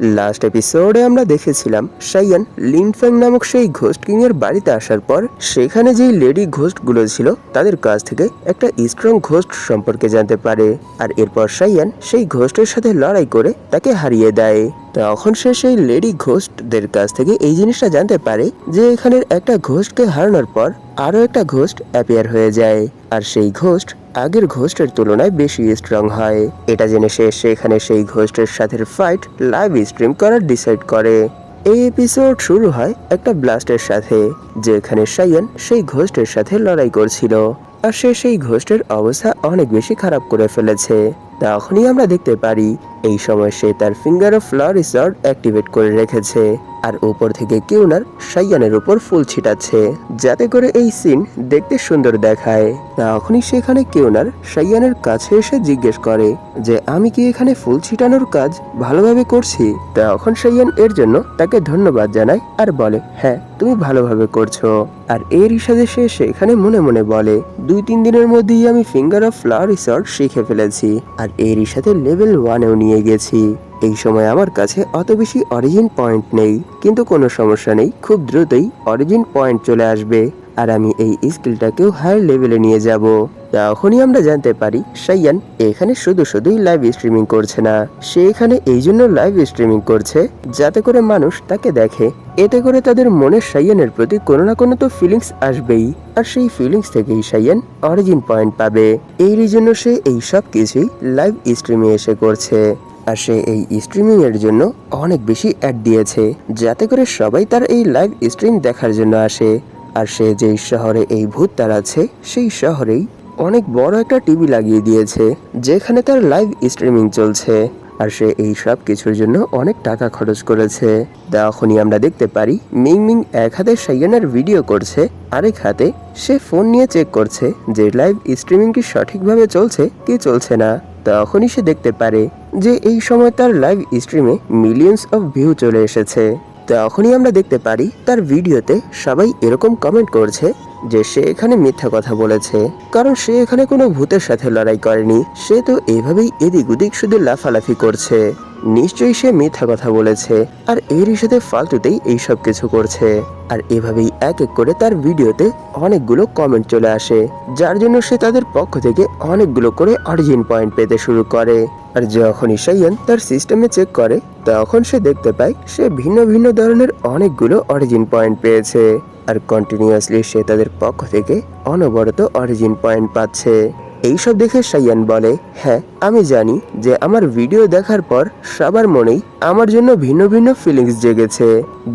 Last এপিসোডে আমরা দেখেছিলাম সাইয়ান লিনফ্যাং নামক সেই ঘোস্ট কিং এর বাড়িতে আসার পর সেখানে যেই লেডি ঘোস্টগুলো ছিল তাদের কাছ থেকে একটা স্ট্রং ঘোস্ট সম্পর্কে জানতে পারে। আর এরপর সাইয়ান সেই ঘোস্টের সাথে লড়াই করে তাকে হারিয়ে দেয়। তখন সে সেই লেডি ঘোস্টদের কাছ থেকে এই জিনিসটা জানতে পারে যে এখানের একটা ঘোস্টকে হারানোর পর আরও একটা ঘোস্ট অ্যাপিয়ার হয়ে যায়। আর সেই ঘোস্ট আগের ঘোস্টের তুলনায় বেশি স্ট্রং হয়। এটা জেনে সে সেখানে সেই ঘোস্টের সাথে ফাইট লাইভ স্ট্রিম করার ডিসাইড করে। এই এপিসোড শুরু হয় একটা ব্লাস্টের সাথে, যেখানে সাইয়ান সেই ঘোস্টের সাথে লড়াই করছিল। আর সে সেই ঘোস্টের অবস্থা অনেক বেশি খারাপ করে ফেলেছে। তখনই আমরা দেখতে পারি এই সময় সে তার finger of flower resort activate করে রেখেছে, আর উপর থেকে কিউনার সাইয়ানের উপর ফুল ছিটাচ্ছে, যাতে করে এই সিন দেখতে সুন্দর দেখায়। তখনই সেখানে কিউনার সাইয়ানের কাছে এসে জিজ্ঞেস করে যে, আমি কি এখানে ফুল ছিটানোর কাজ ভালোভাবে করছি? তখন সাইয়ান এর জন্য তাকে ধন্যবাদ জানায় আর বলে হ্যাঁ তুমি ভালোভাবে করছ। আর এর হিসাবে সে সেখানে মনে মনে বলে দুই তিন দিনের মধ্যেই আমি ফিঙ্গার অফ ফ্লাওয়ার রিসর্ট শিখে ফেলেছি। আর এরই সাথে লেভেল ওয়ানেও নিয়ে গেছি। এই সময় আমার কাছে অত বেশি অরিজিন পয়েন্ট নেই, কিন্তু কোনো সমস্যা নেই। খুব দ্রুতই অরিজিন পয়েন্ট চলে আসবে। আর আমি এই স্কিলটাকেও হায়ার লেভেলে নিয়ে যাব। তখনই আমরা জানতে পারি, সাইয়ান এখানে শুধু শুধুই লাইভ স্ট্রিমিং করছে না, সে এখানে এই জন্য লাইভ স্ট্রিমিং করছে যাতে করে মানুষ তাকে দেখে। এতে করে তাদের মনে সাইয়ানের প্রতি কোনো না কোনো তো ফিলিংস আসবেই, আর সেই ফিলিংস থেকেই সাইয়ান অরিজিন পয়েন্ট পাবে। এই জন্য সে এই সব কিছুই লাইভ স্ট্রিমে এসে করছে। আর সে এই স্ট্রিমিং এর জন্য অনেক বেশি অ্যাড দিয়েছে, যাতে করে সবাই তার এই লাইভ স্ট্রিম দেখার জন্য আসে। আর সে যেই শহরে এই ভূত তার আছে, সেই শহরেই অনেক বড় একটা টিভি লাগিয়ে দিয়েছে, যেখানে তার লাইভ স্ট্রিমিং চলছে। আর সে এই সব কিছুর জন্য অনেক টাকা খরচ করেছে। তখনই আমরা দেখতে পারি, মিং মিং এক হাতে সাইয়ানের ভিডিও করছে, আরেক হাতে সে ফোন নিয়ে চেক করছে যে লাইভ স্ট্রিমিং কি সঠিকভাবে চলছে, কি চলছে না। তখনই সে দেখতে পারে যে এই সময় তার লাইভ স্ট্রিমে মিলিয়ন্স অফ ভিউ চলে এসেছে। তখনই আমরা দেখতে পারি তার ভিডিওতে সবাই এরকম কমেন্ট করছে যে সে এখানে মিথ্যা কথা বলেছে। কারণ সে এখানে কোনো ভূতের সাথে লড়াই করেনি। সে তো এভাবেই এদিক ওদিক শুধু লাফালাফি করছে। নিশ্চয়ই সে মিথ্যা কথা বলেছে। আর এরই সাথে ফালতুতেই এইসব কিছু করছে। আর এভাবেই এক এক করে তার ভিডিওতে অনেকগুলো কমেন্ট চলে আসে। যার জন্য সে তাদের পক্ষ থেকে অনেকগুলো করে অরিজিন পয়েন্ট পেতে শুরু করে। আর যখনই সাইয়ান তার সিস্টেমে চেক করে, তখন সে দেখতে পায় সে ভিন্ন ভিন্ন ধরনের অনেকগুলো অরিজিন পয়েন্ট পেয়েছে। আর কন্টিনিউয়াসলি সে তাদের পক্ষ থেকে অনবরত অরিজিন পয়েন্ট পাচ্ছে। এইসব দেখে সাইয়ান বলে হ্যাঁ আমি জানি যে আমার ভিডিও দেখার পর সবার মনেই আমার জন্য ভিন্ন ভিন্ন ফিলিংস জেগেছে।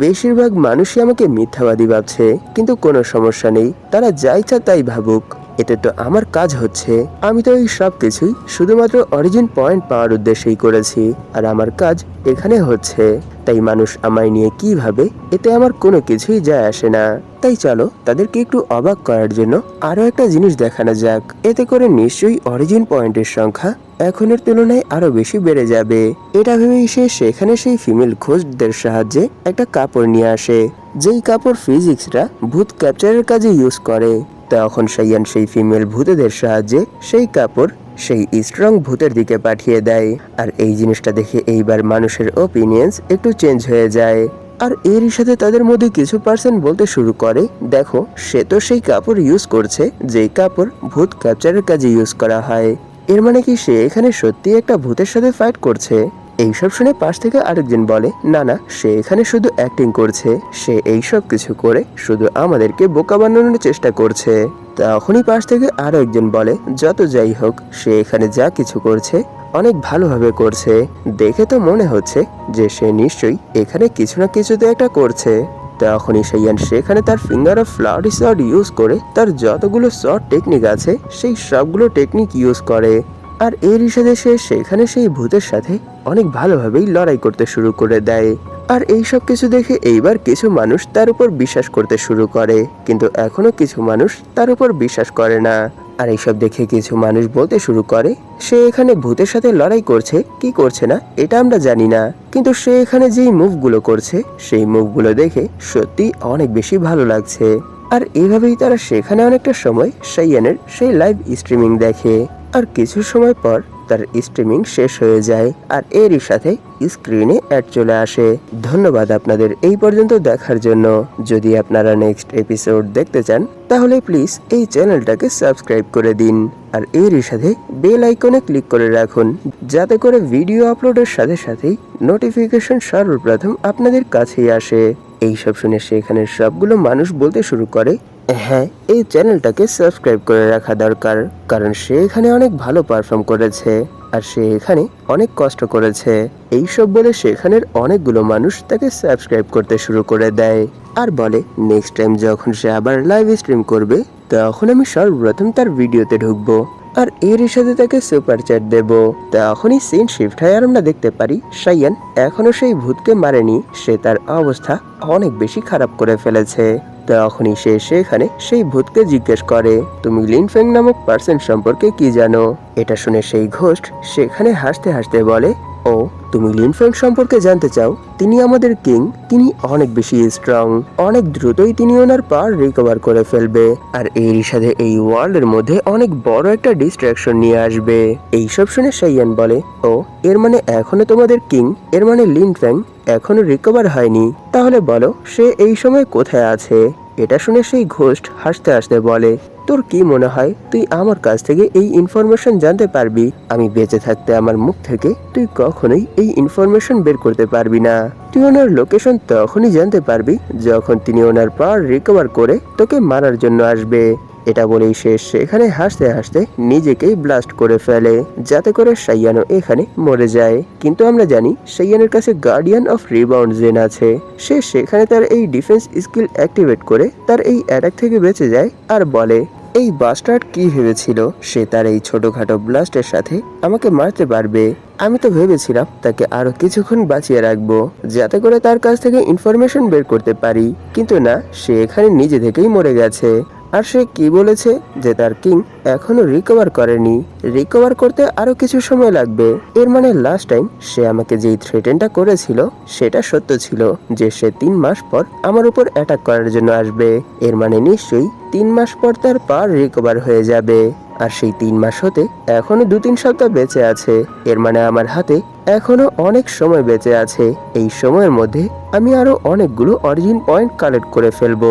বেশিরভাগ মানুষই আমাকে মিথ্যাবাদী ভাবছে, কিন্তু কোনো সমস্যা নেই, তারা যা ইচ্ছা তাই ভাবুক। এতে তো আমার কাজ হচ্ছে। আমি তো এই সব কিছুই শুধুমাত্র অরিজিন পয়েন্ট পাওয়ার উদ্দেশ্যেই করেছি, আর আমার কাজ এখানে হচ্ছে। তাই মানুষ আমায় নিয়ে কি ভাবে এতে আমার কোনো কিছুই যায় আসে না। তাই চলো, তাদেরকে একটু অবাক করার জন্য আরও একটা জিনিস দেখানো যাক। এতে করে নিশ্চয়ই অরিজিন পয়েন্টের সংখ্যা এখনের তুলনায় আরও বেশি বেড়ে যাবে। এটা ভেবেই সে সেখানে সেই ফিমেল খোঁজদের সাহায্যে একটা কাপড় নিয়ে আসে, যেই কাপড় ফিজিক্সরা ভূত ক্যাপচারের কাজে ইউজ করে। তখন সাইয়ান সেই ফিমেল ভূতেদের সাহায্যে সেই কাপড়, সেই স্ট্রং ভূতের দিকে পাঠিয়ে দেয়। আর এই জিনিসটা দেখে এইবার মানুষের ওপিনিয়ন্স একটু চেঞ্জ হয়ে যায়। আর এরই সাথে তাদের মধ্যে কিছু পার্সন বলতে শুরু করে, দেখো, সে তো সেই কাপড় ইউজ করছে, যেই কাপড় ভূত ক্যাপচারের কাজে ইউজ করা হয়। এর মানে কি সে এখানে সত্যি একটা ভূতের সাথে ফাইট করছে? এইসব শুনে পাশ থেকে আরেকজন বলে না না সে এখানে শুধু অ্যাক্টিং করছে। সে এইসব কিছু করে শুধু আমাদেরকে বোকা বানানোর চেষ্টা করছে। তখনই পাশ থেকে আরও একজন বলে, যত যাই হোক, সে এখানে যা কিছু করছে, অনেক ভালোভাবে করছে। দেখে তো মনে হচ্ছে যে সে নিশ্চয়ই এখানে কিছু না কিছু তো একটা করছে। তখনই সাইয়ান সেখানে তার finger of flowery shot use করে, তার যতগুলো শট টেকনিক আছে, সেই সবগুলো টেকনিক ইউজ করে। আর এর হিসেবে সে সেখানে সেই ভূতের সাথে অনেক ভালোভাবেই লড়াই করতে শুরু করে দেয়। আর এই সব কিছু দেখে এইবার কিছু মানুষ তার উপর বিশ্বাস করতে শুরু করে। কিন্তু এখনও কিছু মানুষ তার উপর বিশ্বাস করে না। আর এইসব দেখে কিছু মানুষ বলতে শুরু করে, সে এখানে ভূতের সাথে লড়াই করছে, কি করছে না, এটা আমরা জানি না। কিন্তু সে এখানে যেই মুভগুলো করছে, সেই মুভগুলো দেখে সত্যি অনেক বেশি ভালো লাগছে। আর এভাবেই তারা সেখানে অনেকটা সময় সাইয়ানের সেই লাইভ স্ট্রিমিং দেখে। আর কিছু সময় পর তার স্ট্রিমিং শেষ হয়ে যায় আর এরই সাথে স্ক্রিনে অ্যাড চলে আসে। ধন্যবাদ আপনাদের এই পর্যন্ত দেখার জন্য। যদি আপনারা নেক্সট এপিসোড দেখতে চান, তাহলে প্লিজ এই চ্যানেলটাকে সাবস্ক্রাইব করে দিন। আর এরই সাথে বেল আইকনে ক্লিক করে রাখুন, যাতে করে ভিডিও আপলোডের সাথে সাথেই নোটিফিকেশন সর্বপ্রথম আপনাদের কাছেই আসে। এইসব শুনে সেখানের সবগুলো মানুষ বলতে শুরু করে হ্যাঁ এই চ্যানেলটাকে সাবস্ক্রাইব করে রাখা দরকার, কারণ সে এখানে অনেক ভালো পারফর্ম করেছে, আর সে এখানে অনেক কষ্ট করেছে। এইসব বলে সেখানের অনেকগুলো মানুষ তাকে সাবস্ক্রাইব করতে শুরু করে দেয়, আর বলে নেক্সট টাইম যখন সে আবার লাইভ স্ট্রিম করবে, তখন আমি সর্বপ্রথম তার ভিডিওতে ঢুকবো। আর এর সাথে তাকে সুপার চ্যাট দেব। তখনই সিন শিফট হয় আর আমরা দেখতে পারি, সাইয়ান এখনও সেই ভূতকে মারেনি, সে তার অবস্থা অনেক বেশি খারাপ করে ফেলেছে। তখনই সে সেখানে সেই ভূতকে জিজ্ঞেস করে, তুমি লিনফেং নামক পার্সন সম্পর্কে কি জানো? এটা শুনে সেই ঘোষ সেখানে হাসতে হাসতে বলে ও, তুমি লিনফেং সম্পর্কে জানতে চাও? তিনি আমাদের কিং, তিনি অনেক বেশি স্ট্রং অনেক দ্রুতই তিনি ওনার পাওয়ার রিকভার করে ফেলবে, আর এরই সাথে এই ওয়ার্ল্ডের মধ্যে অনেক বড় একটা ডিস্ট্রাকশন নিয়ে আসবে। এইসব শুনে সাইয়ান বলে, ও, এর মানে এখনও তোমাদের কিং, এর মানে লিনফ্যাং এখনও রিকভার হয়নি। তাহলে বলো, সে এই সময় কোথায় আছে? এটা শুনে সেই ঘোষ্ট হাসতে হাসতে বলে তোর কি মনে হয়? তুই আমার কাছ থেকে এই ইনফরমেশন জানতে পারবি? আমি বেঁচে থাকতে আমার মুখ থেকে তুই কখনোই এই ইনফরমেশন বের করতে পারবি না। তুই ওনার লোকেশন তখনই জানতে পারবি যখন তিনি ওনার পাওয়ার রিকভার করে তোকে মারার জন্য আসবে। এটা বলেই সে এখানে হাসতে হাসতে নিজেকেই ব্লাস্ট করে ফেলে, যাতে করে সাইয়ানো এখানে মরে যায়। কিন্তু আমরা জানি সাইয়ানের কাছে গার্ডিয়ান অফ রিবাউন্ড জেন আছে। সে সেখানে তার এই ডিফেন্স স্কিল অ্যাক্টিভেট করে তার এই অ্যাটাক থেকে বেঁচে যায় আর বলে, এই বাস্টার্ড কি ভেবেছিল? সে তার এই ছোটখাটো ব্লাস্টের সাথে আমাকে মারতে পারবে। আমি তো ভেবেছিলাম তাকে আরও কিছুক্ষণ বাঁচিয়ে রাখব, যাতে করে তার কাছ থেকে ইনফরমেশন বের করতে পারি। কিন্তু না, সে এখানে নিজে থেকেই মরে গেছে। আর সে কি বলেছে যে তার কিং এখনও রিকভার করেনি। রিকভার করতে আরও কিছু সময় লাগবে। এর মানে লাস্ট টাইম সে আমাকে যেই থ্রেটেনটা করেছিল, সেটা সত্য ছিল যে সে তিন মাস পর আমার উপর অ্যাটাক করার জন্য আসবে। এর মানে নিশ্চয়ই তিন মাস পর তার পার রিকভার হয়ে যাবে। আর সেই তিন মাস হতে এখনও দু তিন সপ্তাহ বেঁচে আছে। এর মানে আমার হাতে এখনও অনেক সময় বেঁচে আছে। এই সময়ের মধ্যে আমি আরও অনেকগুলো অরিজিন পয়েন্ট কালেক্ট করে ফেলব।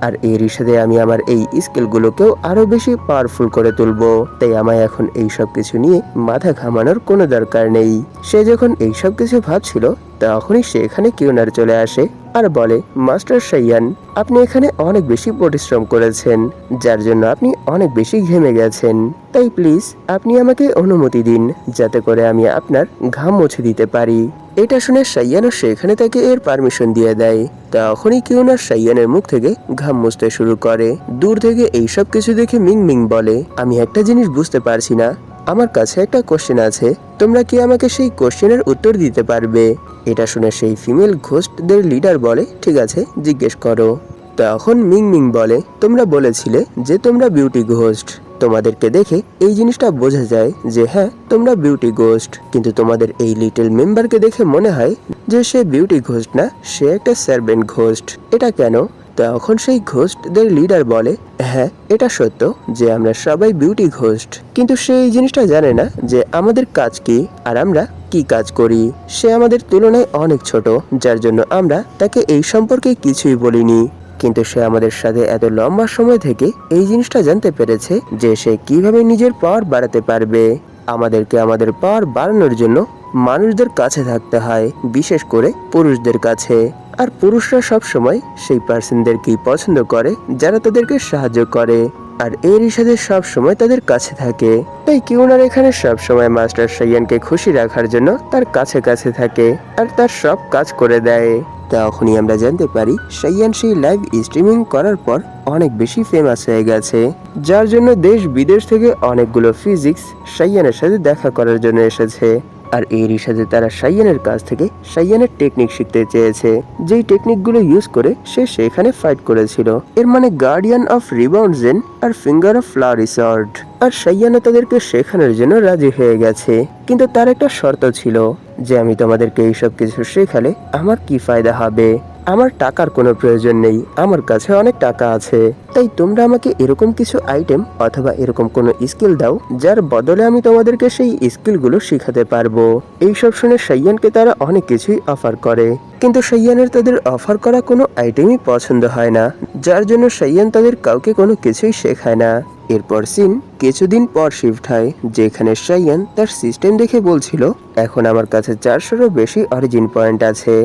আর এরই সাথে আমি আমার এই স্কিলগুলোকেও আরও বেশি পাওয়ারফুল করে তুলবো। তাই আমায় এখন এই সব কিছু নিয়ে মাথা ঘামানোর কোনো দরকার নেই। সে যখন এই সব কিছু ভাবছিল, তখনই সে এখানে কিউনার চলে আসে। আর বলে, মাস্টার সাইয়ান, আপনি এখানে অনেক বেশি পরিশ্রম করেছেন, যার জন্য আপনি অনেক বেশি ঘেমে গেছেন। তাই প্লিজ আপনি আমাকে অনুমতি দিন, যাতে করে আমি আপনার ঘাম মুছে দিতে পারি। এটা শুনে সাইয়ানও সেখানে তাকে এর পারমিশন দিয়ে দেয়। তখনই কেউ না সাইয়ানের মুখ থেকে ঘাম মুছতে শুরু করে। দূর থেকে এইসব কিছু দেখে মিং মিং বলে, আমি একটা জিনিস বুঝতে পারছি না। আমার কাছে একটা কোশ্চেন আছে। তোমরা কি আমাকে সেই কোশ্চেনের উত্তর দিতে পারবে? এটা শুনে সেই ফিমেল ঘোস্টদের লিডার বলে, ঠিক আছে, জিজ্ঞেস করো। তখন মিং মিং বলে, তোমরা বলেছিলে যে তোমরা বিউটি ঘোস্ট তোমাদেরকে দেখে এই জিনিসটা বোঝা যায় যে হ্যাঁ তোমরা বিউটি ঘোস্ট কিন্তু তোমাদের এই লিটল মেম্বারকে দেখে মনে হয় যে সে বিউটি ঘোস্ট না, সে একটা সার্ভেন্ট ঘোস্ট এটা কেন? তখন সেই ঘোস্টদের লিডার বলে হ্যাঁ এটা সত্য যে আমরা সবাই বিউটি ঘোস্ট কিন্তু সে এই জিনিসটা জানে না যে আমাদের কাজ কি আর আমরা কি কাজ করি। সে আমাদের তুলনায় অনেক ছোট, যার জন্য আমরা তাকে এই সম্পর্কে কিছুই বলিনি। কিন্তু সে আমাদের সাথে এত লম্বা সময় থেকে এই জিনিসটা জানতে পেরেছে যে সে কীভাবে নিজের পাওয়ার বাড়াতে পারবে। আমাদেরকে আমাদের পাওয়ার বাড়ানোর জন্য মানুষদের কাছে থাকতে হয়, বিশেষ করে পুরুষদের কাছে। আর পুরুষরা সব সময় সেই পার্সনদেরকেই পছন্দ করে, যারা তাদেরকে সাহায্য করে। আর এরই সাথে সব সময় তাদের কাছে থাকে। তাই কিউনার এখানে সব সময় মাস্টার সাইয়ানকে খুশি রাখার জন্য তার কাছে কাছে থাকে, আর তার সব কাজ করে দেয়। তখনই আমরা জানতে পারি, সাইয়ান সেই লাইভ স্ট্রিমিং করার পর অনেক বেশি ফেমাস হয়ে গেছে। যার জন্য দেশ বিদেশ থেকে অনেকগুলো ফিজিক্স সাইয়ানের সাথে দেখা করার জন্য এসেছে। আর এরই সাথে তারা সাইয়ানের কাছ থেকে সাইয়ানের টেকনিক শিখতে চেয়েছে, যেই টেকনিকগুলো ইউজ করে সে সেখানে ফাইট করেছিল। এর মানে গার্ডিয়ান অফ রিবাউন্ড জেন আর ফিঙ্গার অফ ফ্লাওয়ার রিসর্ট আর সাইয়ানা তাদেরকে শেখানোর জন্য রাজি হয়ে গেছে। কিন্তু তার একটা শর্ত ছিল যে, আমি তোমাদেরকে এইসব কিছু শেখালে আমার কি ফায়দা হবে? আমার টাকার কোনো প্রয়োজন নেই। আমার কাছে অনেক টাকা আছে। তাই তোমরা আমাকে এরকম কিছু আইটেম অথবা এরকম কোনো স্কিল দাও, যার বদলে আমি তোমাদেরকে সেই স্কিলগুলো শিখাতে পারব। এইসব শুনে সাইয়ানকে তারা অনেক কিছুই অফার করে। কিন্তু সাইয়ানের তাদের অফার করা কোনো আইটেমই পছন্দ হয় না, যার জন্য সাইয়ান তাদের কাউকে কোনো কিছুই শেখায় না। এরপর সিন কিছুদিন পর শিফট হয়, যেখানে সাইয়ান তার সিস্টেম দেখে বলছিল, এখন আমার কাছে চারশোরও বেশি অরিজিন পয়েন্ট আছে।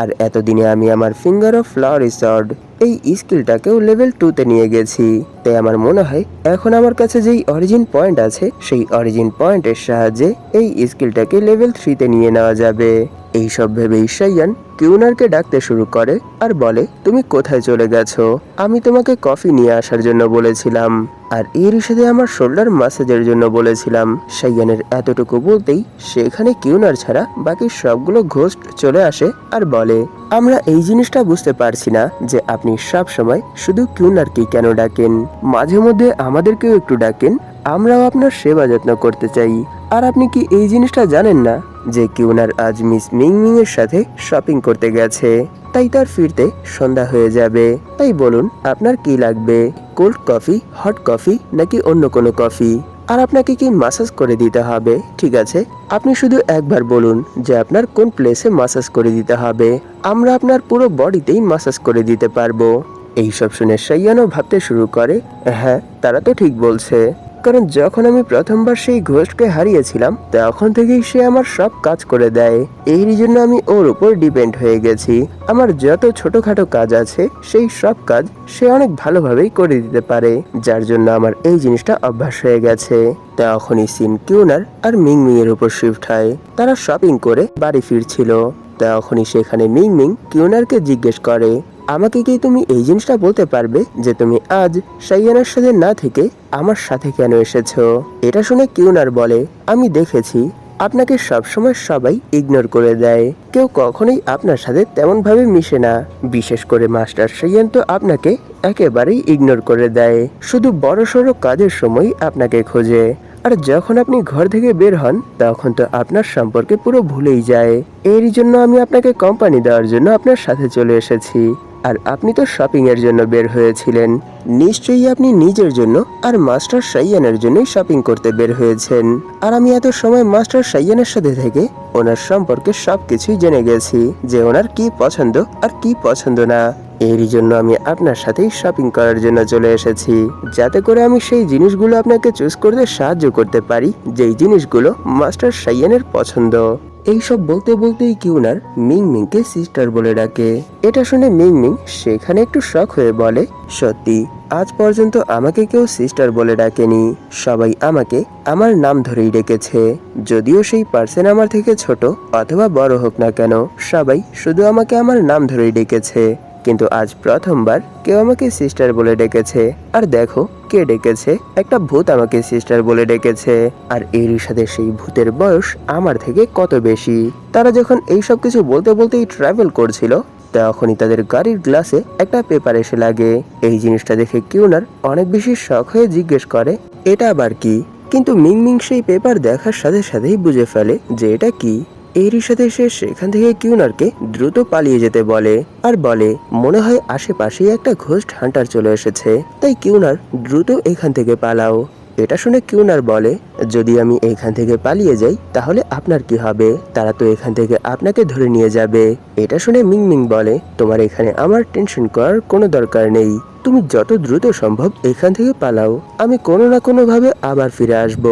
আর এতদিনে আমি আমার ফিঙ্গার অফ ফ্লাওয়ার রিসর্ট এই স্কিলটাকেও লেভেল টু তে নিয়ে গেছি। তাই আমার মনে হয়, এখন আমার কাছে যেই অরিজিন পয়েন্ট আছে, সেই অরিজিন পয়েন্টের সাহায্যে এই স্কিলটাকে লেভেল থ্রিতে নিয়ে নেওয়া যাবে। এইসব ভেবে ঈশাইয়ান কিউনারকে ডাকতে শুরু করে আর বলে, তুমি কোথায় চলে গেছো? আমি তোমাকে কফি নিয়ে আসার জন্য বলেছিলাম আর এর সাথে আমার শোল্ডার মাসাজের জন্য বলেছিলাম। সাইয়ানের এতটুকু বলতেই সেখানে কিউনার ছাড়া বাকি সবগুলো ঘোস্ট চলে আসে আর বলে, আমরা এই জিনিসটা বুঝতে পারছি না যে আপনি সব সময় শুধু কিউনারকেই কেন ডাকেন। মাঝে মধ্যে আমাদেরকেও একটু ডাকেন। আমরাও আপনার সেবা যত্ন করতে চাই। আর আপনি কি এই জিনিসটা জানেন না যে কিউনার আজ মিস মিংমিং এর সাথে শপিং করতে গেছে। তাই তার ফিরতে সন্ধ্যা হয়ে যাবে। তাই বলুন, আপনার কি লাগবে? কোল্ড কফি হট কফি নাকি অন্য কোনো কফি আর আপনাকে কি মাসাজ করে দিতে হবে? ঠিক আছে, আপনি শুধু একবার বলুন যে আপনার কোন প্লেসে মাসাজ করে দিতে হবে। আমরা আপনার পুরো বডিতেই মাসাজ করে দিতে পারব। এইসব শুনে সাইয়ানও ভাবতে শুরু করে। হ্যাঁ তারা তো ঠিক বলছে। কারণ যখন আমি প্রথমবার সেই ঘোষকে হারিয়েছিলাম, তখন থেকেই সে আমার সব কাজ করে দেয়। এই জন্য আমি ওর উপর ডিপেন্ড হয়ে গেছি। আমার যত ছোটখাটো কাজ আছে, সেই সব কাজ সে অনেক ভালোভাবেই করে দিতে পারে, যার জন্য আমার এই জিনিসটা অভ্যাস হয়ে গেছে। তখনই সিন কিউনার আর মিংমিং এর উপর শিফট হয়। তারা শপিং করে বাড়ি ফিরছিল। তখনই সেখানে মিংমিং কিউনারকে জিজ্ঞেস করে আমাকে কি তুমি এই জিনিসটা বলতে পারবে যে তুমি আজ সাইয়ানের সাথে না থেকে আমার সাথে কেন এসেছ? এটা শুনে কিউনার বলে, আমি দেখেছি আপনাকে সবসময় সবাই ইগনোর করে দেয়। কেউ কখনোই আপনার সাথে তেমন ভাবে মিশে না। বিশেষ করে মাস্টার সাইয়ান তো আপনাকে একেবারেই ইগনোর করে দেয়। শুধু বড় সড়ো কাজের সময় আপনাকে খোঁজে। আর যখন আপনি ঘর থেকে বের হন, তখন তো আপনার সম্পর্কে পুরো ভুলেই যায়। এরই জন্য আমি আপনাকে কোম্পানি দেওয়ার জন্য আপনার সাথে চলে এসেছি। আর আপনি তো শপিং এর জন্য বের হয়েছিলেন। নিশ্চয়ই আপনি নিজের জন্য আর মাস্টার সাইয়ানের জন্যই শপিং করতে বের হয়েছেন। আর আমি এত সময় মাস্টার সাইয়ানের সাথে থেকে ওনার সম্পর্কে সবকিছুই জেনে গেছি যে ওনার কি পছন্দ আর কি পছন্দ না। এরই জন্য আমি আপনার সাথেই শপিং করার জন্য চলে এসেছি। যাতে করে আমি সেই জিনিসগুলো আপনাকে চুজ করতে সাহায্য করতে পারি, যেই জিনিসগুলো মাস্টার সাইয়ানের পছন্দ। এইসব বলতে বলতেই কিউনার মিং মিংকে সিস্টার বলে ডাকে। এটা শুনে মিং মিং সেখানে একটু শখ হয়ে বলে, সত্যি, আজ পর্যন্ত আমাকে কেউ সিস্টার বলে ডাকেনি। সবাই আমাকে আমার নাম ধরেই ডেকেছে। যদিও সেই পার্সেন আমার থেকে ছোট অথবা বড় হোক না কেন, সবাই শুধু আমাকে আমার নাম ধরেই ডেকেছে। কিন্তু আজ প্রথমবার কেউ আমাকে সিস্টার বলে ডেকেছে। আর দেখো, কে ডেকেছে? একটা ভূত আমাকে সিস্টার বলে ডেকেছে। আর এরই সাথে সেই ভূতের বয়স আমার থেকে কত বেশি? তারা যখন এই সব কিছু বলতে বলতেই ট্রাভেল করছিল, তখনই তাদের গাড়ির গ্লাসে একটা পেপার এসে লাগে। এই জিনিসটা দেখে কিউনার অনেক বেশি শখ হয়ে জিজ্ঞেস করে, এটা আবার কি? কিন্তু মিংমিং সেই পেপার দেখার সাথে সাথেই বুঝে ফেলে যে এটা কি। এরই সাথে সে সেখান থেকে কিউনারকে দ্রুত পালিয়ে যেতে বলে। আর বলে, মনে হয় আশেপাশেই একটা ঘোস্ট হান্টার চলে এসেছে। তাই কিউনার, দ্রুত এখান থেকে পালাও। এটা শুনে কিউনার বলে, যদি আমি এখান থেকে পালিয়ে যাই, তাহলে আপনার কি হবে? তারা তো এখান থেকে আপনাকে ধরে নিয়ে যাবে। এটা শুনে মিংমিং বলে, তোমার এখানে আমার টেনশন করার কোনো দরকার নেই। তুমি যত দ্রুত সম্ভব এখান থেকে পালাও। আমি কোনো না কোনোভাবে আবার ফিরে আসব।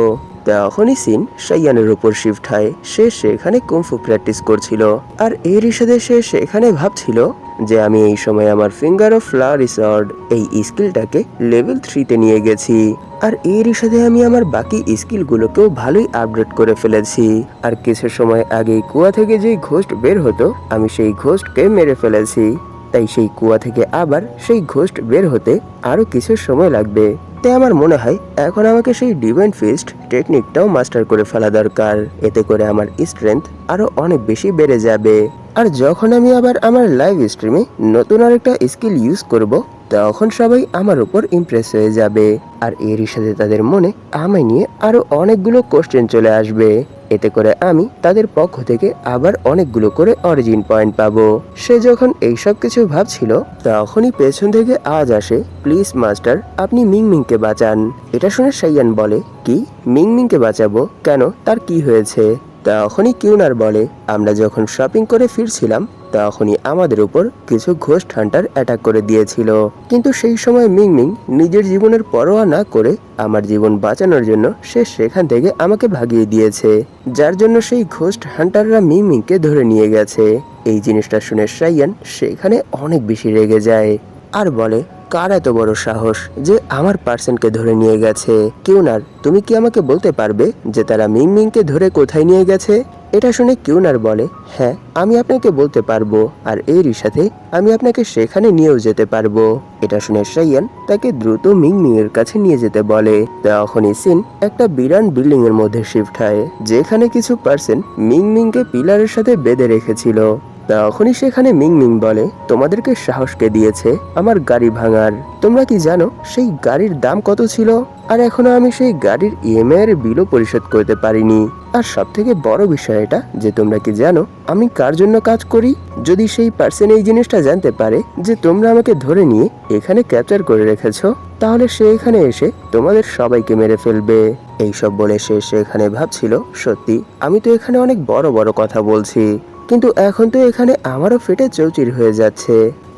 তখনই সিন সাইয়ানের উপর শিফট হয়। সে সেখানে কুমফু প্র্যাকটিস করছিল। আর এর সাথে সে সেখানে ভাবছিল যে আমি এই সময় আমার ফিঙ্গার অফ ফ্লাওয়ার রিসর্ট এই স্কিলটাকে লেভেল থ্রিতে নিয়ে গেছি। আর এরই সাথে আমি আমার বাকি স্কিলগুলোকেও ভালোই আপডেট করে ফেলেছি। আর কিছু সময় আগে কুয়া থেকে যেই ঘোস্ট বের হতো, আমি সেই ঘোস্টকে মেরে ফেলেছি। তাই সেই কুয়া থেকে আবার সেই ঘোস্ট বের হতে আরও কিছু সময় লাগবে। তাই আমার মনে হয় এখন আমাকে সেই ডিভেন্ট ফিস্ট টেকনিকটাও মাস্টার করে ফেলা দরকার। এতে করে আমার স্ট্রেংথ আরও অনেক বেশি বেড়ে যাবে। আর যখন আমি আবার আমার লাইভ স্ট্রিমে নতুন আরেকটা স্কিল ইউজ করব তখন সবাই আমার উপর ইমপ্রেস হয়ে যাবে। আর এরই সাথে তাদের মনে আমায় নিয়ে আরও অনেকগুলো কোশ্চেন চলে আসবে। এতে করে আমি তাদের পক্ষ থেকে আবার অনেকগুলো করে অরিজিন পয়েন্ট পাবো। সে যখন এইসব কিছু ভাবছিল, তখনই পেছন থেকে আওয়াজ আসে প্লিজ মাস্টার আপনি মিংমিংকে বাঁচান। এটা শুনে সাইয়ান বলে, কি? মিংমিংকে বাঁচাবো? কেন? তার কি হয়েছে? তখনই কিউনার বলে, আমরা যখন শপিং করে ফিরছিলাম তখনই আমাদের উপর কিছু ঘোস্ট হান্টার অ্যাটাক করে দিয়েছিল। কিন্তু সেই সময় মিংমিং নিজের জীবনের পরোয়া না করে আমার জীবন বাঁচানোর জন্য সে সেখান থেকে আমাকে ভাগিয়ে দিয়েছে, যার জন্য সেই ঘোস্ট হান্টাররা মিংমিংকে ধরে নিয়ে গেছে। এই জিনিসটা শুনে সাইয়ান সেখানে অনেক বেশি রেগে যায়। আর বলে, কার এত বড় সাহস যে আমার পার্সনকে ধরে নিয়ে গেছে? কিউনার, তুমি কি আমাকে বলতে পারবে যে তারা মিংমিংকে ধরে কোথায় নিয়ে গেছে? এটা শুনে কিউনার বলে হ্যাঁ আমি আপনাকে বলতে পারব আর এরই সাথে আমি আপনাকে সেখানে নিয়েও যেতে পারব। এটা শুনে সাইয়ান তাকে দ্রুত মিং এর কাছে নিয়ে যেতে বলে। তখনই সিন একটা বিরাট বিল্ডিং এর মধ্যে শিফট হয়, যেখানে কিছু পার্সন মিংমিংকে পিলারের সাথে বেঁধে রেখেছিল। তখনই সেখানে মিং মিং বলে, তোমাদেরকে সাহসকে দিয়েছে আমার গাড়ি ভাঙার? তোমরা কি জানো সেই গাড়ির দাম কত ছিল? আর এখনও আমি সেই গাড়ির ইএমআই এর বিলও পরিশোধ করতে পারিনি। আর সব থেকে বড় বিষয় এটা যে তোমরা কি জানো আমি কার জন্য কাজ করি? যদি সেই পার্সন এই জিনিসটা জানতে পারে যে তোমরা আমাকে ধরে নিয়ে এখানে ক্যাপচার করে রেখেছো, তাহলে সে এখানে এসে তোমাদের সবাইকে মেরে ফেলবে। এইসব বলে সে সেখানে ভাবছিল, সত্যি, আমি তো এখানে অনেক বড় বড় কথা বলছি। কিন্তু এখন তো এখানে আমারও ফেটে চৌচির হয়ে যাচ্ছে।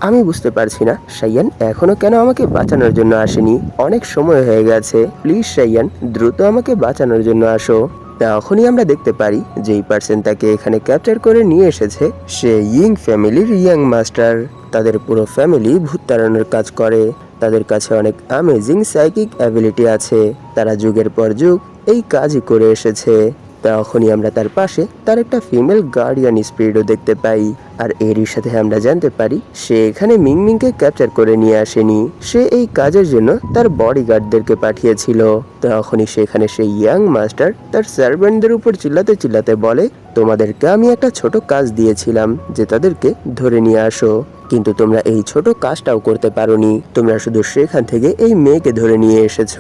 আমি বুঝতে পারছি না, সাইয়ান এখনও কেন আমাকে বাঁচানোর জন্য আসেনি? অনেক সময় হয়ে গেছে। প্লিজ, সাইয়ান, দ্রুত আমাকে বাঁচানোর জন্য আসো। তখনই আমরা দেখতে পারি যেই পার্সন তাকে এখানে ক্যাপচার করে নিয়ে এসেছে, সে ইয়িং ফ্যামিলির ইয়াং মাস্টার তাদের পুরো ফ্যামিলি ভূত তাড়ানোর কাজ করে। তাদের কাছে অনেক অ্যামেজিং সাইকিক অ্যাবিলিটি আছে। তারা যুগের পর যুগ এই কাজই করে এসেছে। তখনই আমরা তার পাশে তার একটা ফিমেল গার্ডিয়ান স্পিরিটও দেখতে পাই। আর এরই সাথে আমরা জানতে পারি, সে এখানে মিংমিংকে ক্যাপচার করে নিয়ে আসেনি। সে এই কাজের জন্য তার বডিগার্ডদেরকে পাঠিয়েছিল। তখনই সেখানে সেই ইয়াং মাস্টার তার সার্ভেন্টদের উপর চিল্লাতে চিল্লাতে বলে, তোমাদেরকে আমি একটা ছোট কাজ দিয়েছিলাম, যে তাদেরকে ধরে নিয়ে আসো। কিন্তু তোমরা এই ছোট কাজটাও করতে পারোনি। তোমরা শুধু সেখান থেকে এই মেয়েকে ধরে নিয়ে এসেছ।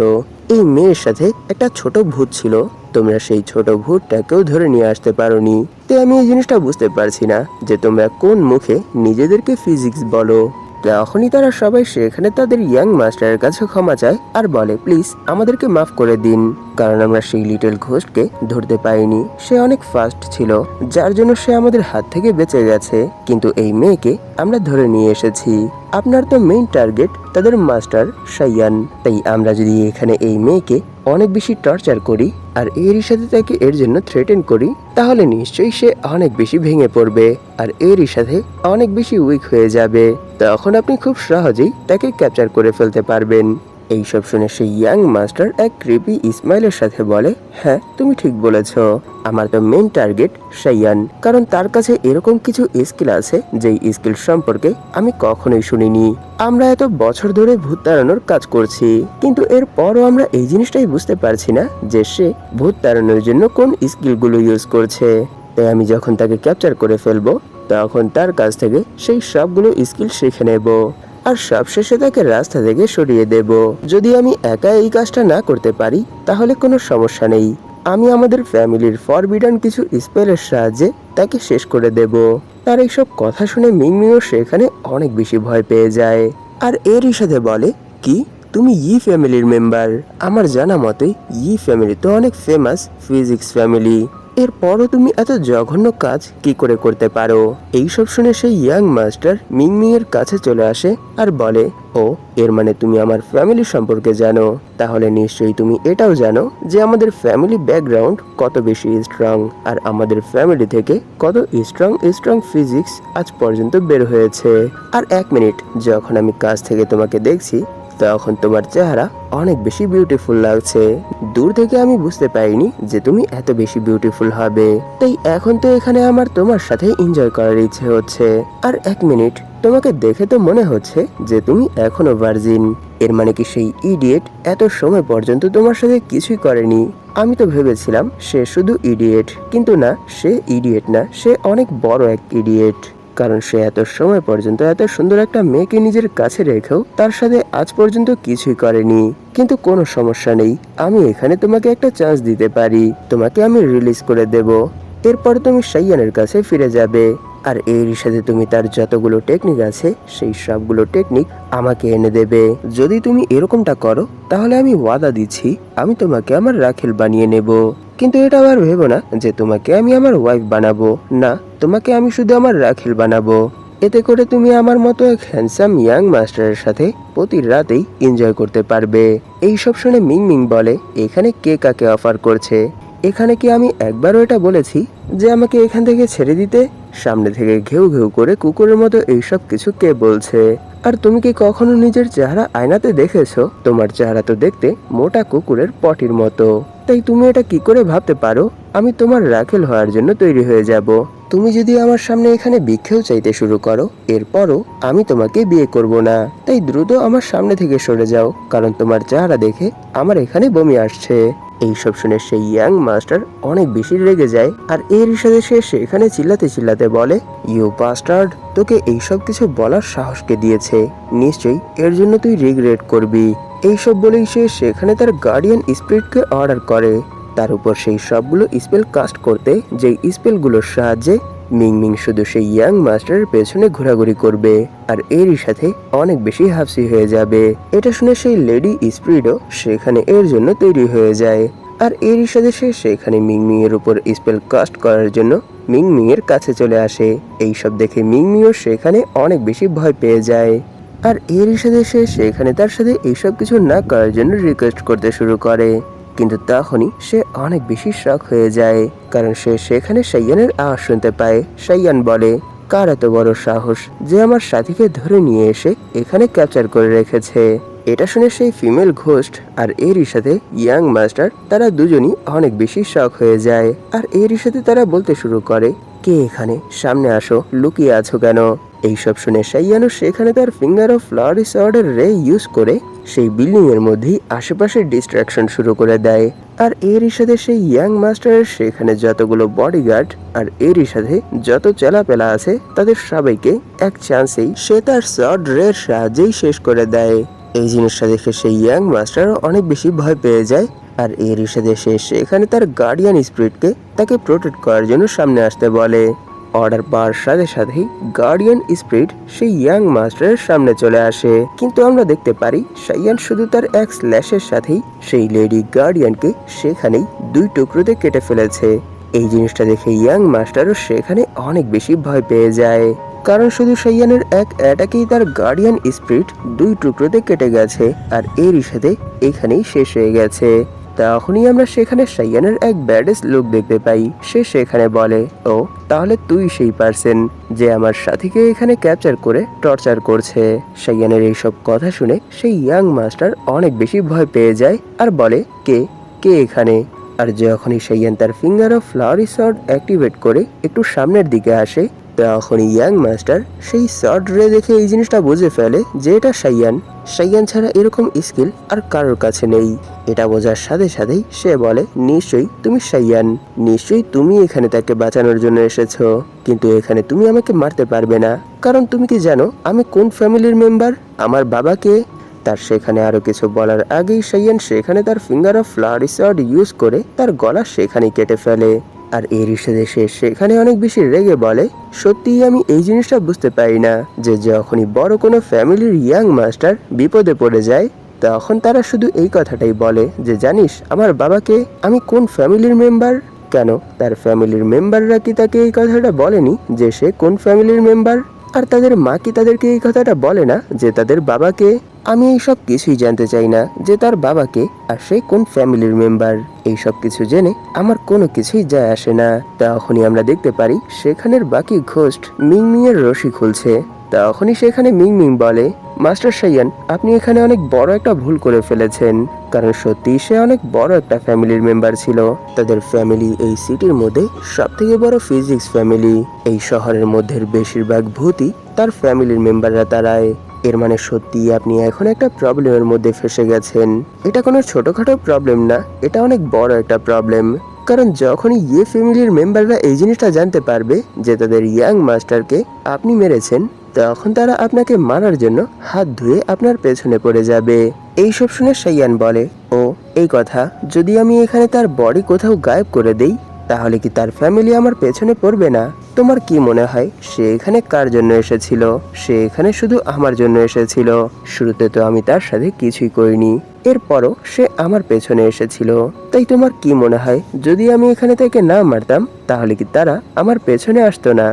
এই মেয়ের সাথে একটা ছোট ভূত ছিল। তোমরা সেই ছোট ভূতটাকেও ধরে নিয়ে আসতে পারোনি। তো আমি এই জিনিসটা বুঝতে পারছি না যে তোমরা কোন মুখে নিজেদেরকে ফিজিক্স বলো। তখনই তারা সবাই সেখানে তাদের ইয়াং মাস্টারের কাছে ক্ষমা চায় আর বলে প্লিজ আমাদেরকে মাফ করে দিন। কারণ আমরা সেই লিটল ঘোষকে ধরতে পাইনি সে অনেক ফাস্ট ছিল, যার জন্য সে আমাদের হাত থেকে বেঁচে গেছে। কিন্তু এই মেয়েকে আমরা ধরে নিয়ে এসেছি। আপনার তো মেইন টার্গেট তাদের মাস্টার সাইয়ান। তাই আমরা যদি এখানে এই মেয়েকে অনেক বেশি টর্চার করি আর এরই সাথে তাকে এর জন্য থ্রেটেন করি, তাহলে নিশ্চয়ই সে অনেক বেশি ভেঙে পড়বে আর এরই সাথে অনেক বেশি উইক হয়ে যাবে। তখন আপনি খুব সহজেই তাকে ক্যাপচার করে ফেলতে পারবেন। এইসব শুনে সেই ইয়াং মাস্টার এক ক্রিপি ইসমাইলের সাথে বলে হ্যাঁ তুমি ঠিক বলেছ। আমার তো মেন টার্গেট সাইয়ান। কারণ তার কাছে এরকম কিছু স্কিল আছে, যেই স্কিল সম্পর্কে আমি কখনোই শুনিনি। আমরা এত বছর ধরে ভূত তাড়ানোর কাজ করছি, কিন্তু এর পরও আমরা এই জিনিসটাই বুঝতে পারছি না যে সে ভূত তাড়ানোর জন্য কোন স্কিলগুলো ইউজ করছে। তাই আমি যখন তাকে ক্যাপচার করে ফেলব, তখন তার কাছ থেকে সেই সবগুলো স্কিল শিখে নেব। আর সবশেষে তাকে রাস্তা থেকে সরিয়ে দেব। যদি আমি একা এই কাজটা না করতে পারি, তাহলে কোনো সমস্যা নেই। আমি আমাদের ফ্যামিলির ফরবিডান কিছু স্পেলের সাহায্যে তাকে শেষ করে দেব। তার এইসব কথা শুনে মিংমিও সেখানে অনেক বেশি ভয় পেয়ে যায়। আর এরই সাথে বলে, কি? তুমি ই ফ্যামিলির মেম্বার। আমার জানা মতে, ই ফ্যামিলি তো অনেক ফেমাস ফিজিক্স ফ্যামিলি এরপরও তুমি এত জঘন্য কাজ কি করে করতে পারো? এইসব শুনে সেই ইয়াং মাস্টার মিংমিং এর কাছে চলে আসে আর বলে, ও, এর মানে তুমি আমার ফ্যামিলি সম্পর্কে জানো। তাহলে নিশ্চয়ই তুমি এটাও জানো যে আমাদের ফ্যামিলি ব্যাকগ্রাউন্ড কত বেশি স্ট্রং আর আমাদের ফ্যামিলি থেকে কত স্ট্রং স্ট্রং ফিজিক্স আজ পর্যন্ত বের হয়েছে। আর এক মিনিট যখন আমি কাজ থেকে তোমাকে দেখছি তখন তোমার চেহারা অনেক বেশি বিউটিফুল লাগছে। দূর থেকে আমি বুঝতে পারিনি যে তুমি এত বেশি বিউটিফুল হবে। তাই এখন তো এখানে আমার তোমার সাথে এনজয় করার ইচ্ছে হচ্ছে। আর এক মিনিট তোমাকে দেখে তো মনে হচ্ছে যে তুমি এখনও ভার্জিন এর মানে কি সেই ইডিয়েট এত সময় পর্যন্ত তোমার সাথে কিছুই করেনি? আমি তো ভেবেছিলাম সে শুধু ইডিয়েট কিন্তু না, সে ইডিয়েট না, সে অনেক বড় এক ইডিয়েট কারণ সে এত সময় পর্যন্ত এত সুন্দর একটা মেয়েকে নিজের কাছে রেখেও তার সাথে আজ পর্যন্ত কিছুই করেনি। কিন্তু কোনো সমস্যা নেই। আমি এখানে তোমাকে একটা চান্স দিতে পারি। তোমাকে আমি রিলিজ করে দেব। এরপর তুমি সাইয়ানের কাছে ফিরে যাবে। আর এর সাথে তুমি তার যতগুলো টেকনিক আছে, সেই সবগুলো টেকনিক আমাকে এনে দেবে। যদি তুমি এরকমটা করো, তাহলে আমি ওয়াদা দিচ্ছি, আমি তোমাকে আমার রাখেল বানিয়ে নেব। কিন্তু এটা আবার ভেবো না যে তোমাকে আমি আমার ওয়াইফ বানাবো। না, তোমাকে আমি শুধু আমার রাখেল বানাবো। এতে করে তুমি আমার মতো এক হ্যান্ডসাম ইয়াং মাস্টারের সাথে প্রতি রাতেই এনজয় করতে পারবে। এই সব শুনে মিং মিং বলে, এখানে কে কাকে অফার করছে? এখানে কি আমি একবারও এটা বলেছি যে আমাকে এখান থেকে ছেড়ে দিতে? সামনে থেকে ঘেউ ঘেউ করে কুকুরের মতো এইসব কিছু কে বলছে? আর তুমি কি কখনো নিজের চেহারা আয়নাতে দেখেছ? তোমার চেহারা তো দেখতে মোটা কুকুরের পটির মতো। তাই তুমি এটা কি করে ভাবতে পারো? আমি তোমার রাখেল হওয়ার জন্য তৈরি হয়ে যাব। তুমি যদি আমার সামনে এখানে ভিক্ষেও চাইতে শুরু করো, এরপরও আমি তোমাকে বিয়ে করব না। তাই দ্রুত আমার সামনে থেকে সরে যাও, কারণ তোমার চেহারা দেখে আমার এখানে বমি আসছে। এইসব শুনে সেই ইয়াং মাস্টার অনেক বেশি রেগে যায়, আর এর সাথে সে সেখানে চিল্লাতে চিল্লাতে বলে, ইউ বাস্টার্ড, তোকে এইসব কিছু বলার সাহসকে দিয়েছে। নিশ্চয়ই এর জন্য তুই রিগ্রেট করবি। এইসব বলেই সে সেখানে তার গার্ডিয়ান স্পিরিটকে অর্ডার করে। তার উপর সেই সবগুলো স্পেল কাস্ট করতে, যেই স্পেলগুলোর সাহায্যে মিং মিং শুধু সেই ইয়াং মাস্টারের পেছনে ঘোরাঘুরি করবে, আর এরই সাথে অনেক বেশি হাফসি হয়ে যাবে। এটা শুনে সেই লেডি স্পিরিটও সেখানে এর জন্য তৈরি হয়ে যায়। আর এরই সাথে সে সেখানে মিং এর উপর স্পেল কাস্ট করার জন্য মিং এর কাছে চলে আসে। এই সব দেখে মিং মিও সেখানে অনেক বেশি ভয় পেয়ে যায়। আর এরই সাথে সে সেখানে তার সাথে এইসব কিছু না করার জন্য রিকোয়েস্ট করতে শুরু করে। কিন্তু তখনই সে অনেক বেশি শখ হয়ে যায়, কারণ সে সেখানে সাইয়ানের আওয়াজ শুনতে পায়। সাইয়ান বলে, কার এত বড় সাহস যে আমার সাথীকে ধরে নিয়ে এসে এখানে ক্যাপচার করে রেখেছে? এটা শুনে সেই ফিমেল ঘোস্ট আর এরই সাথে ইয়াং মাস্টার, তারা দুজনই অনেক বেশি শখ হয়ে যায়। আর এরই সাথে তারা বলতে শুরু করে, কে এখানে? সামনে আসো, লুকিয়ে আছো কেন? এইসব শুনে সাইয়ানো সেখানে তার finger of flowery order ray use করে সেই বিল্ডিং এর মধ্যেই আশেপাশে ডিস্ট্রাকশন শুরু করে দেয়। আর এরই সাথে সেই ইয়াং মাস্টারের সেখানে যতগুলো বডিগার্ড আর এরই সাথে যত চেলাপেলা আছে, তাদের সবাইকে এক চান্সেই সে তার শর্ট রের সাহায্যেই শেষ করে দেয়। এই জিনিসটা দেখে সেই ইয়াং মাস্টারও অনেক বেশি ভয় পেয়ে যায়। আর এর সাথে সে সেখানে তার গার্ডিয়ান স্পিরিটকে তাকে প্রোটেক্ট করার জন্য সামনে আসতে বলে। অর্ডার পাওয়ার সাথে সাথেই গার্ডিয়ান স্পিরিট সেই ইয়াং মাস্টারের সামনে চলে আসে। কিন্তু আমরা দেখতে পারি সাইয়ান শুধু তার এক স্ল্যাশের সাথেই সেই লেডি গার্ডিয়ানকে সেখানেই দুই টুকরোতে কেটে ফেলেছে। এই জিনিসটা দেখে ইয়াং মাস্টারও সেখানে অনেক বেশি ভয় পেয়ে যায়। কারণ শুধু সাইয়ানের এক অ্যাটাকেই তার গার্ডিয়ান স্পিরিট দুই টুকরোতে কেটে গেছে, আর এরই সাথে এখানেই শেষ হয়ে গেছে। তখনই আমরা সেখানে সাইয়ানের এক ব্যাডেস লুক দেখতে পাই। সে সেখানে বলে, ও, তাহলে তুই সেই পার্সন যে আমার সাথীকে এখানে ক্যাপচার করে টর্চার করছে। সাইয়ানের এইসব কথা শুনে সেই ইয়াং মাস্টার অনেক বেশি ভয় পেয়ে যায় আর বলে, কে? কে এখানে? আর যখনই সাইয়ান তার finger of flowery short activate করে একটু সামনের দিকে আসে তখন ইয়াং মাস্টার, সেই শর্ট রে দেখে এই জিনিসটা বুঝে ফেলে যে এটা সাইয়ান। সাইয়ান ছাড়া এরকম স্কিল আর কারোর কাছে নেই। এটা বোঝার সাথে সাথেই সে বলে, নিশ্চয়ই তুমি সাইয়ান। নিশ্চয়ই তুমি এখানে তাকে বাঁচানোর জন্য এসেছ। কিন্তু এখানে তুমি আমাকে মারতে পারবে না। কারণ তুমি কি জানো, আমি কোন ফ্যামিলির মেম্বার? আমার বাবাকে? তার সেখানে আরও কিছু বলার আগেই সাইয়ান সেখানে তার ফিঙ্গার অফ ফ্লাওয়ারি ইউজ করে তার গলা সেখানেই কেটে ফেলে। আর এর সাথে সে সেখানে অনেক বেশি রেগে বলে। সত্যিই আমি এই জিনিসটা বুঝতে পারি না যে যখনই বড় কোনো ফ্যামিলির ইয়াং মাস্টার বিপদে পড়ে যায়, তখন তারা শুধু এই কথাটাই বলে যে, জানিস, আমার বাবাকে আমি কোন ফ্যামিলির মেম্বার? কেন? তার ফ্যামিলির মেম্বাররা কি তাকে এই কথাটা বলেনি যে, সে কোন ফ্যামিলির মেম্বার? আর তাদের মা কি তাদেরকে এই কথাটা বলে না যে, তাদের বাবাকে আমি এই সব কিছুই জানতে চাই না যে তার বাবাকে আর সে কোন ফ্যামিলির মেম্বার। এই সব কিছু জেনে আমার কোনো কিছুই যায় আসে না। তখনই আমরা দেখতে পারি সেখানের বাকি ঘোস্ট মিংমিং এর রশি খুলছে। তখনই সেখানে মিংমিং বলে, মাস্টার সাইয়ান, আপনি এখানে অনেক বড় একটা ভুল করে ফেলেছেন। কারণ সত্যি সে অনেক বড় একটা ফ্যামিলির মেম্বার ছিল। তাদের ফ্যামিলি এই সিটির মধ্যে সব থেকে বড় ফিজিক্স ফ্যামিলি। এই শহরের মধ্যে বেশিরভাগ ভূতই তার ফ্যামিলির মেম্বাররা তারায়। এর মানে সত্যি আপনি এখন একটা প্রবলেমের মধ্যে ফেসে গেছেন। এটা কোনো ছোটখাটো প্রবলেম না, এটা অনেক বড় একটা প্রবলেম কারণ যখনই ইয়ে ফ্যামিলির মেম্বাররা এই জিনিসটা জানতে পারবে যে তাদের ইয়াং মাস্টারকে আপনি মেরেছেন, তখন তারা আপনাকে মারার জন্য হাত ধুয়ে আপনার পেছনে পড়ে যাবে। এইসব শুনে সাইয়ান বলে, ও, এই কথা, যদি আমি এখানে তার বডি কোথাও গায়েব করে দেই, তাহলে কি তার ফ্যামিলি আমার পেছনে পড়বে না? তোমার কি মনে হয়, সে এখানে কার জন্য এসেছিল? সে এখানে শুধু আমার জন্য এসেছিল। শুরুতে তো আমি তার সাথে কিছুই করিনি। এরপরও সে আমার পেছনে এসেছিল। তাই তোমার কি মনে হয়, যদি আমি এখানে তাকে না মারতাম, তাহলে কি তারা আমার পেছনে আসতো না?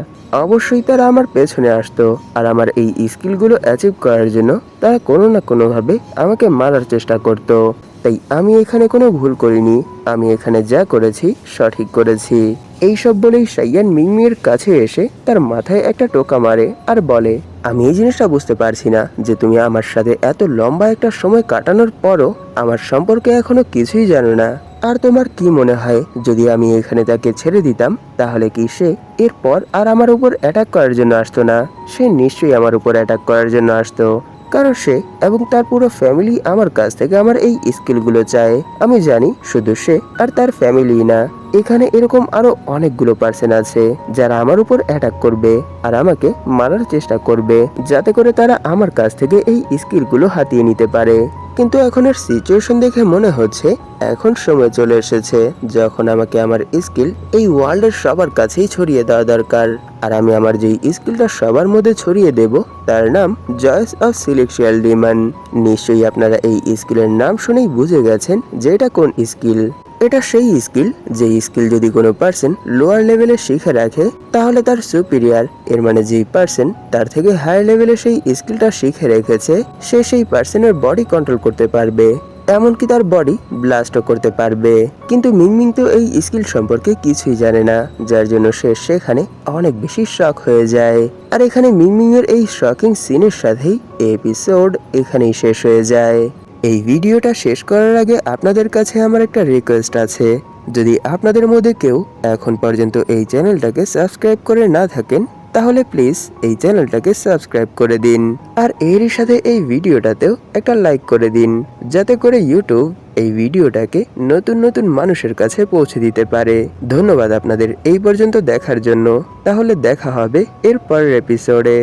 অবশ্যই তারা আমার পেছনে আসতো। আর আমার এই স্কিলগুলো অ্যাচিভ করার জন্য তারা কোনো না কোনোভাবে আমাকে মারার চেষ্টা করতো। তাই আমি এখানে কোনো ভুল করিনি। আমি এখানে যা করেছি, সঠিক করেছি। এইসব বলেই সাইয়ান মিংমির কাছে এসে তার মাথায় একটা টোকা মারে আর বলে, আমি এই জিনিসটা বুঝতে পারছি না যে তুমি আমার সাথে এত লম্বা একটা সময় কাটানোর পরও আমার সম্পর্কে এখনও কিছুই জানো না। আর তোমার কি মনে হয়, যদি আমি এখানে তাকে ছেড়ে দিতাম, তাহলে কি সে এরপর আর আমার উপর অ্যাটাক করার জন্য আসতো না? সে নিশ্চয়ই আমার উপর অ্যাটাক করার জন্য আসতো। কারণ সে এবং তার পুরো ফ্যামিলি আমার কাছ থেকে আমার এই স্কিলগুলো চায়। আমি জানি শুধু সে আর তার ফ্যামিলি না। এখানে এরকম আরও অনেকগুলো পার্সন আছে যারা আমার উপর অ্যাটাক করবে আর আমাকে মারার চেষ্টা করবে, যাতে করে তারা আমার কাছ থেকে এই স্কিলগুলো হাতিয়ে নিতে পারে। কিন্তু এখনের সিচুয়েশন দেখে মনে হচ্ছে এখন সময় চলে এসেছে যখন আমাকে আমার স্কিল এই ওয়ার্ল্ডের সবার কাছেই ছড়িয়ে দেওয়া দরকার। আর আমি আমার যেই স্কিলটা সবার মধ্যে ছড়িয়ে দেব, তার নাম জয়েস অফ সিলেকশিয়াল ডিমান নিশ্চয়ই আপনারা এই স্কিলের নাম শুনেই বুঝে গেছেন যে এটা কোন স্কিল এটা সেই স্কিল, যে স্কিল যদি কোনো পার্সন লোয়ার লেভেলে শিখে রাখে, তাহলে তার সুপিরিয়ার এর মানে যেই পার্সন তার থেকে হায়ার লেভেলে সেই স্কিলটা শিখে রেখেছে, সে সেই পার্সনের বডি কন্ট্রোল করতে পারবে। এমনকি তার বডি ব্লাস্টও করতে পারবে। কিন্তু মিংমিং তো এই স্কিল সম্পর্কে কিছুই জানে না, যার জন্য সে সেখানে অনেক বেশি শখ হয়ে যায়। আর এখানে মিংমিং এর এই শকিং সিনের সাথেই এপিসোড এখানেই শেষ হয়ে যায়। এই ভিডিওটা শেষ করার আগে আপনাদের কাছে আমার একটা রিকোয়েস্ট আছে। যদি আপনাদের মধ্যে কেউ এখন পর্যন্ত এই চ্যানেলটাকে সাবস্ক্রাইব করে না থাকেন, তাহলে প্লিজ এই চ্যানেলটাকে সাবস্ক্রাইব করে দিন। আর এরই সাথে এই ভিডিওটাতেও একটা লাইক করে দিন, যাতে করে ইউটিউব এই ভিডিওটাকে নতুন নতুন মানুষের কাছে পৌঁছে দিতে পারে। ধন্যবাদ আপনাদের এই পর্যন্ত দেখার জন্য। তাহলে দেখা হবে এর পরের এপিসোডে